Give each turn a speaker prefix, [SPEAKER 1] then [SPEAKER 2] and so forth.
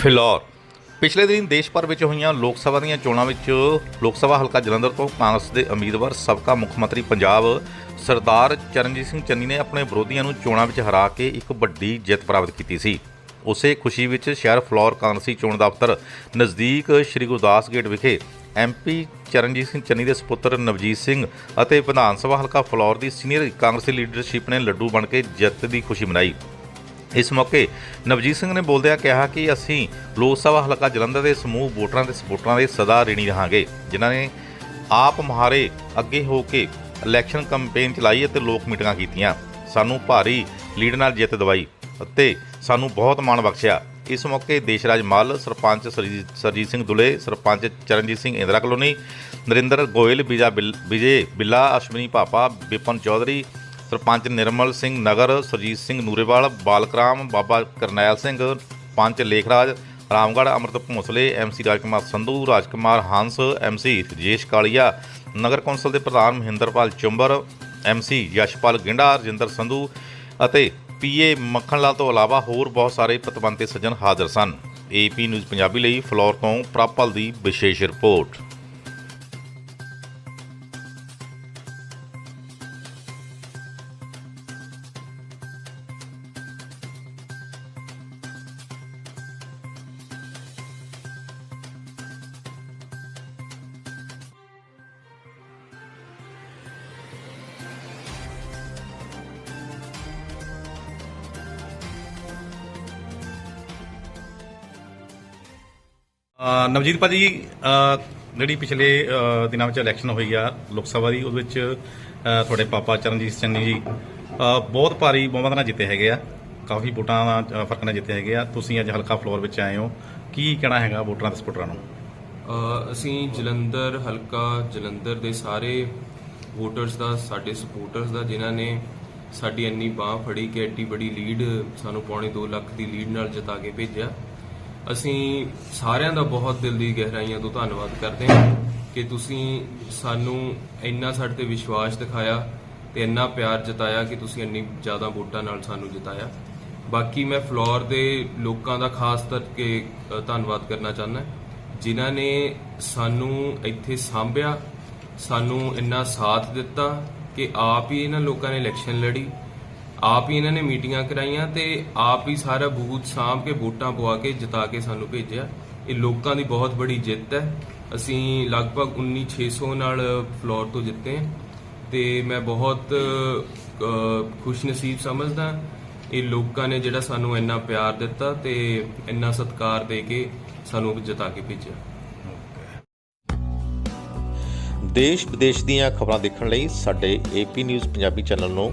[SPEAKER 1] ਫਿਲੌਰ। ਪਿਛਲੇ ਦਿਨ ਦੇਸ਼ ਭਰ ਵਿੱਚ ਹੋਈਆਂ ਲੋਕ ਸਭਾ ਦੀਆਂ ਚੋਣਾਂ ਵਿੱਚ ਲੋਕ ਸਭਾ ਹਲਕਾ ਜਲੰਧਰ ਤੋਂ ਕਾਂਗਰਸ ਦੇ ਉਮੀਦਵਾਰ ਸਾਬਕਾ ਮੁੱਖ ਮੰਤਰੀ ਪੰਜਾਬ ਸਰਦਾਰ ਚਰਨਜੀਤ ਸਿੰਘ ਚੰਨੀ ਨੇ ਆਪਣੇ ਵਿਰੋਧੀਆਂ ਨੂੰ ਚੋਣਾਂ ਵਿੱਚ ਹਰਾ ਕੇ ਇੱਕ ਵੱਡੀ ਜਿੱਤ ਪ੍ਰਾਪਤ ਕੀਤੀ ਸੀ। ਉਸੇ ਖੁਸ਼ੀ ਵਿੱਚ ਸ਼ਹਿਰ ਫਲੋਰ ਕਾਂਗਰਸੀ ਚੋਣ ਦਫ਼ਤਰ ਨਜ਼ਦੀਕ ਸ਼੍ਰੀ ਗੁਰਦਾਸ ਗੇਟ ਵਿਖੇ ਐਮਪੀ ਚਰਨਜੀਤ ਸਿੰਘ ਚੰਨੀ ਦੇ ਸੁਪੁੱਤਰ ਨਵਜੀਤ ਸਿੰਘ ਅਤੇ ਵਿਧਾਨ ਸਭਾ ਹਲਕਾ ਫਲੋਰ ਦੀ ਸੀਨੀਅਰ ਕਾਂਗਰਸੀ ਲੀਡਰਸ਼ਿਪ ਨੇ ਲੱਡੂ ਬਣ ਕੇ ਜਿੱਤ ਦੀ ਖੁਸ਼ੀ ਮਨਾਈ। ਇਸ ਮੌਕੇ ਨਵਜੀਤ ਸਿੰਘ ਨੇ ਬੋਲਦਿਆਂ ਕਿਹਾ ਕਿ ਅਸੀਂ ਲੋਕ ਸਭਾ ਹਲਕਾ ਜਲੰਧਰ ਦੇ ਸਮੂਹ ਵੋਟਰਾਂ ਤੇ ਸਪੋਰਟਰਾਂ ਦੇ ਸਦਾ ঋਣੀ ਰਹਾਂਗੇ, ਜਿਨ੍ਹਾਂ ਨੇ ਆਪ ਮੁਹਾਰੇ ਅੱਗੇ ਹੋ ਕੇ ਇਲੈਕਸ਼ਨ ਕੈਂਪੇਨ ਚਲਾਈ ਅਤੇ ਲੋਕ ਮੀਟਿੰਗਾਂ ਕੀਤੀਆਂ। ਸਾਨੂੰ ਭਾਰੀ ਲੀਡ ਨਾਲ ਜਿੱਤ ਦਿਵਾਈ ਅਤੇ ਸਾਨੂੰ ਬਹੁਤ ਮਾਣ ਬਖਸ਼ਿਆ। ਇਸ ਮੌਕੇ Deshraj Mall, sarpanch Surjit Surjit Singh Dule, sarpanch Charanjit Singh Indira colony, Narinder Goyal Vija Bil Vijay Billa, Ashwani Bhapa Vipan Chaudhary sarpanch Nirmal Singh Nagar, Surjit Singh Noorewal, Balakram Baba Karnail Singh, panch Lekhraj, Ramgarh Amrat Bhosle MC Rajkumar Sandhu, Rajkumar Hans MC Rajesh Kalia, ਨਗਰ council ਦੇ ਪ੍ਰਧਾਨ Mahinderpal Chumber MC Yashpal Ginda, Rajinder Sandhu ਅਤੇ PA ਮੱਖਣ ਲਾਲ ਤੋਂ ਇਲਾਵਾ ਹੋਰ ਬਹੁਤ ਸਾਰੇ ਪਤਵੰਤੇ ਸੱਜਣ ਹਾਜ਼ਰ ਸਨ। ਏਪੀ ਨਿਊਜ਼ ਪੰਜਾਬੀ ਲਈ ਫਲੋਰ ਤੋਂ ਪ੍ਰਾਪਲ ਦੀ ਵਿਸ਼ੇਸ਼ ਰਿਪੋਰਟ।
[SPEAKER 2] ਨਵਜੀਤ ਭਾਜੀ ਅ, ਜਿਹੜੀ ਪਿਛਲੇ ਦਿਨਾਂ ਵਿੱਚ ਇਲੈਕਸ਼ਨ ਹੋਈ ਆ ਲੋਕ ਸਭਾ ਦੀ ਉਹਦੇ ਵਿੱਚ ਤੁਹਾਡੇ ਪਾਪਾ ਚਰਨਜੀਤ ਚੰਨੀ ਜੀ ਬਹੁਤ ਭਾਰੀ ਬਹੁਮਤ ਨਾਲ ਜਿੱਤੇ ਹੈਗੇ ਆ। ਕਾਫੀ ਵੋਟਾਂ ਦਾ ਫ਼ਰਕ ਨਾਲ ਜਿੱਤੇ ਹੈਗੇ ਆ। ਤੁਸੀਂ ਅੱਜ ਹਲਕਾ ਫਲੋਰ ਵਿੱਚ ਆਏ ਹੋ। ਕੀ ਕਹਿਣਾ ਹੈਗਾ ਵੋਟਰਾਂ ਤੇ ਸਪੋਰਟਰਾਂ ਨੂੰ?
[SPEAKER 3] ਅਸੀਂ ਜਲੰਧਰ ਹਲਕਾ ਜਲੰਧਰ ਦੇ ਸਾਰੇ ਵੋਟਰਸ ਦਾ ਸਾਡੇ ਸਪੋਰਟਰਸ ਦਾ ਜਿਨ੍ਹਾਂ ਨੇ ਸਾਡੀ ਇੰਨੀ ਬਾਹ ਫੜੀ ਕਿ ਐਡੀ ਬੜੀ ਲੀਡ ਸਾਨੂੰ ਪੌਣੇ 2 ਲੱਖ ਦੀ ਲੀਡ ਨਾਲ ਜਿਤਾ ਕੇ ਭੇਜਿਆ। ਅਸੀਂ ਸਾਰਿਆਂ ਦਾ ਬਹੁਤ ਦਿਲ ਦੀ ਗਹਿਰਾਈਆਂ ਤੋਂ ਧੰਨਵਾਦ ਕਰਦੇ ਹਾਂ ਕਿ ਤੁਸੀਂ ਸਾਨੂੰ ਇੰਨਾ ਸਾਡੇ ਤੇ ਵਿਸ਼ਵਾਸ ਦਿਖਾਇਆ ਤੇ ਇੰਨਾ ਪਿਆਰ ਜਤਾਇਆ ਕਿ ਤੁਸੀਂ ਇੰਨੀ ਜ਼ਿਆਦਾ ਵੋਟਾਂ ਨਾਲ ਸਾਨੂੰ ਜਿਤਾਇਆ। ਬਾਕੀ ਮੈਂ ਫਲੋਰ ਦੇ ਲੋਕਾਂ ਦਾ ਖਾਸ ਕਰਕੇ ਧੰਨਵਾਦ ਕਰਨਾ ਚਾਹੁੰਦਾ ਜਿਨ੍ਹਾਂ ਨੇ ਸਾਨੂੰ ਇੱਥੇ ਸਾਂਭਿਆ, ਸਾਨੂੰ ਇੰਨਾ ਸਾਥ ਦਿੱਤਾ ਕਿ ਆਪ ਹੀ ਇਹਨਾਂ ਲੋਕਾਂ ਨੇ ਇਲੈਕਸ਼ਨ ਲੜੀ। ਆਪ ਹੀ ਇਹਨਾਂ ਨੇ ਮੀਟਿੰਗਾਂ ਕਰਾਈਆਂ ਤੇ ਆਪ ਹੀ ਸਾਰਾ ਬੂਥ ਸਾਂਭ ਕੇ ਵੋਟਾਂ ਪਵਾ ਕੇ ਜਿਤਾ ਕੇ ਸਾਨੂੰ ਭੇਜਿਆ। ਇਹ ਲੋਕਾਂ ਦੀ ਬਹੁਤ ਬੜੀ ਜਿੱਤ ਹੈ। ਅਸੀਂ ਲਗਭਗ 19600 ਨਾਲ ਫਲੋਰ ਤੋਂ ਜਿੱਤੇ ਹਾਂ ਤੇ ਮੈਂ ਬਹੁਤ ਅ, ਖੁਸ਼ਨਸੀਬ ਸਮਝਦਾ ਇਹ ਲੋਕਾਂ ਨੇ ਜਿਹੜਾ ਸਾਨੂੰ ਇੰਨਾ ਪਿਆਰ ਦਿੱਤਾ ਤੇ ਇੰਨਾ ਸਤਿਕਾਰ ਦੇ ਕੇ ਸਾਨੂੰ ਜਿਤਾ ਕੇ ਭੇਜਿਆ।
[SPEAKER 1] ਦੇਸ਼ ਵਿਦੇਸ਼ ਦੀਆਂ ਖਬਰਾਂ ਦੇਖਣ ਲਈ ਸਾਡੇ ਏਪੀ ਨਿਊਜ਼ ਪੰਜਾਬੀ ਚੈਨਲ ਨੂੰ